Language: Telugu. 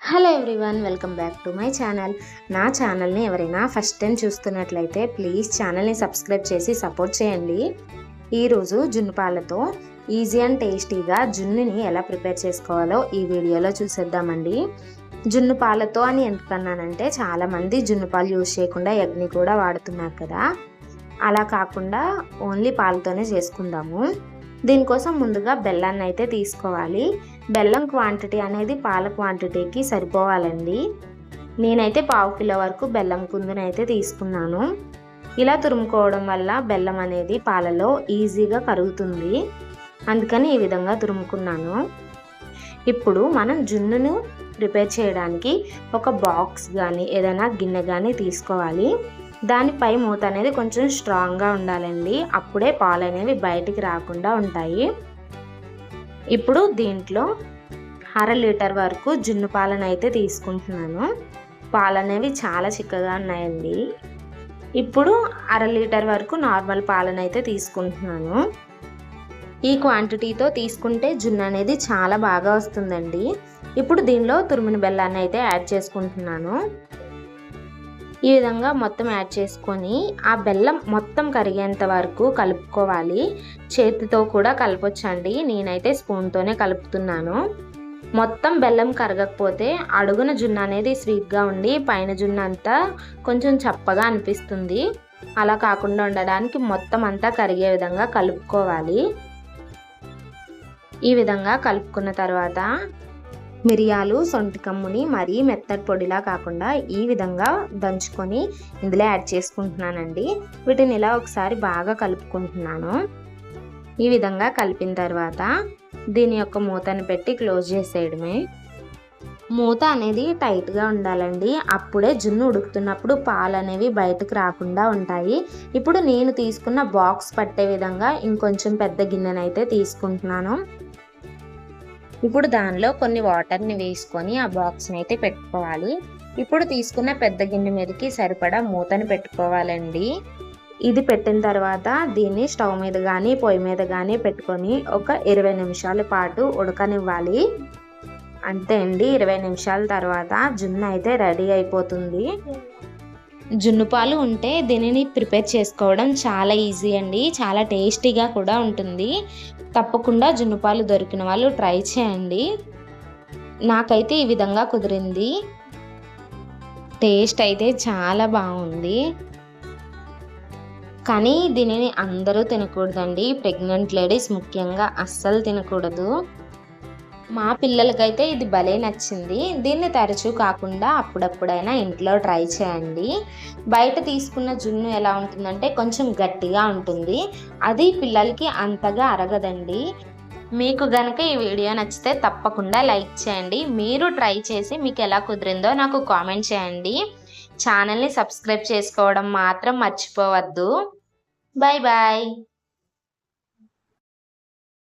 Hello everyone welcome back to my channel. నా ఛానల్ని ఎవరైనా ఫస్ట్ టైం చూస్తున్నట్లయితే ప్లీజ్ ఛానల్ని సబ్స్క్రైబ్ చేసి సపోర్ట్ చేయండి. ఈరోజు జున్ను పాలతో ఈజీ అండ్ టేస్టీగా జున్నుని ఎలా ప్రిపేర్ చేసుకోవాలో ఈ వీడియోలో చూసేద్దామండి. జున్ను పాలతో అని ఎందుకన్నానంటే చాలామంది జున్ను పాలు యూజ్ చేయకుండా ఎగ్ని కూడా వాడుతున్నారు కదా. అలా కాకుండా ఓన్లీ పాలతోనే చేసుకుందాము. దీనికోసం ముందుగా బెల్లాన్ని అయితే తీసుకోవాలి. బెల్లం క్వాంటిటీ అనేది పాల క్వాంటిటీకి సరిపోవాలండి. నేనైతే పావు కిలో వరకు బెల్లం కుందుని అయితే తీసుకున్నాను. ఇలా తురుముకోవడం వల్ల బెల్లం అనేది పాలలో ఈజీగా కరుగుతుంది. అందుకని ఈ విధంగా తురుముకున్నాను. ఇప్పుడు మనం జున్నును ప్రిపేర్ చేయడానికి ఒక బాక్స్ కానీ ఏదైనా గిన్నె కానీ తీసుకోవాలి. దానిపై మూత అనేది కొంచెం స్ట్రాంగ్గా ఉండాలండి. అప్పుడే పాలు అనేవి బయటికి రాకుండా ఉంటాయి. ఇప్పుడు దీంట్లో అర లీటర్ వరకు జున్ను పాలను అయితే తీసుకుంటున్నాను. పాలు అనేవి చాలా చిక్కగా ఉన్నాయండి. ఇప్పుడు అర లీటర్ వరకు నార్మల్ పాలను అయితే తీసుకుంటున్నాను. ఈ క్వాంటిటీతో తీసుకుంటే జున్ను అనేది చాలా బాగా వస్తుందండి. ఇప్పుడు దీనిలో తురిమిన బెల్లాన్ని అయితే యాడ్ చేసుకుంటున్నాను. ఈ విధంగా మొత్తం యాడ్ చేసుకొని ఆ బెల్లం మొత్తం కరిగేంత వరకు కలుపుకోవాలి. చేతితో కూడా కలపొచ్చండి. నేనైతే స్పూన్తోనే కలుపుతున్నాను. మొత్తం బెల్లం కరగకపోతే అడుగున జున్ను అనేది స్వీట్గా ఉండి పైన జున్ను అంతా కొంచెం చప్పగా అనిపిస్తుంది. అలా కాకుండా ఉండడానికి మొత్తం అంతా కరిగే విధంగా కలుపుకోవాలి. ఈ విధంగా కలుపుకున్న తర్వాత మిరియాలు సొంటి కమ్ముని మరీ మెత్తటి పొడిలా కాకుండా ఈ విధంగా దంచుకొని ఇందులో యాడ్ చేసుకుంటున్నానండి. వీటిని ఇలా ఒకసారి బాగా కలుపుకుంటున్నాను. ఈ విధంగా కలిపిన తర్వాత దీని యొక్క మూతని పెట్టి క్లోజ్ చేసేయడమే. మూత అనేది టైట్గా ఉండాలండి. అప్పుడే జున్ను ఉడుకుతున్నప్పుడు పాలు అనేవి బయటకు రాకుండా ఉంటాయి. ఇప్పుడు నేను తీసుకున్న బాక్స్ పట్టే విధంగా ఇంకొంచెం పెద్ద గిన్నెనైతే తీసుకుంటున్నాను. ఇప్పుడు దానిలో కొన్ని వాటర్ని వేసుకొని ఆ బాక్స్ని అయితే పెట్టుకోవాలి. ఇప్పుడు తీసుకున్న పెద్ద గిన్నె మీదకి సరిపడా మూతని పెట్టుకోవాలండి. ఇది పెట్టిన తర్వాత దీన్ని స్టవ్ మీద కానీ పొయ్యి మీద కానీ పెట్టుకొని ఒక ఇరవై నిమిషాల పాటు ఉడకనివ్వాలి. అంతే అండి ఇరవై నిమిషాల తర్వాత జున్ను అయితే రెడీ అయిపోతుంది. జున్ను పాలు ఉంటే దీనిని ప్రిపేర్ చేసుకోవడం చాలా ఈజీ అండి. చాలా టేస్టీగా కూడా ఉంటుంది. తప్పకుండా జున్ను పాలు దొరికిన వాళ్ళు ట్రై చేయండి. నాకైతే ఈ విధంగా కుదిరింది. టేస్ట్ అయితే చాలా బాగుంది. కానీ దీనిని అందరూ తినకూడదండి. ప్రెగ్నెంట్ లేడీస్ ముఖ్యంగా అస్సలు తినకూడదు. మా పిల్లలకైతే ఇది భలే నచ్చింది. దీన్ని తరచూ కాకుండా అప్పుడప్పుడైనా ఇంట్లో ట్రై చేయండి. బయట తీసుకున్న జున్ను ఎలా ఉంటుందంటే కొంచెం గట్టిగా ఉంటుంది. అది పిల్లలకి అంతగా అరగదండి. మీకు గనక ఈ వీడియో నచ్చితే తప్పకుండా లైక్ చేయండి. మీరు ట్రై చేసి మీకు ఎలా కుదిరిందో నాకు కామెంట్ చేయండి. ఛానల్ని సబ్స్క్రైబ్ చేసుకోవడం మాత్రం మర్చిపోవద్దు. Bye bye